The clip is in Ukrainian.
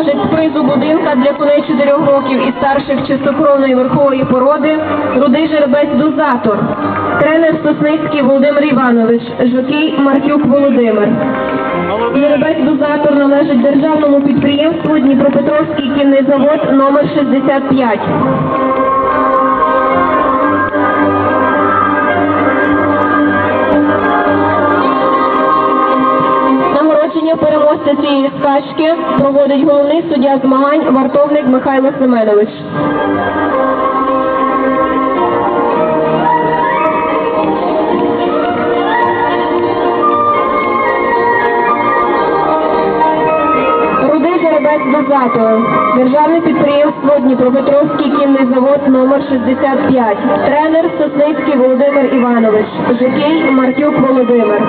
призу будинка для коней 4 років і старших чистокровної верхової породи рудий жеребець дозатор. Тренер Сосницький Володимир Іванович, жокей Маркюк Володимир. Жеребець дозатор належить державному підприємству Дніпропетровський кінний завод номер 65. Нагородження переможця цієї скачки проводить головний суддя змагань вартовник Михайло Семенович. Дозатор. Державне підприємство Дніпропетровський кінний завод номер 65. Тренер Сосницький Володимир Іванович. Жокей Маркюк Володимир.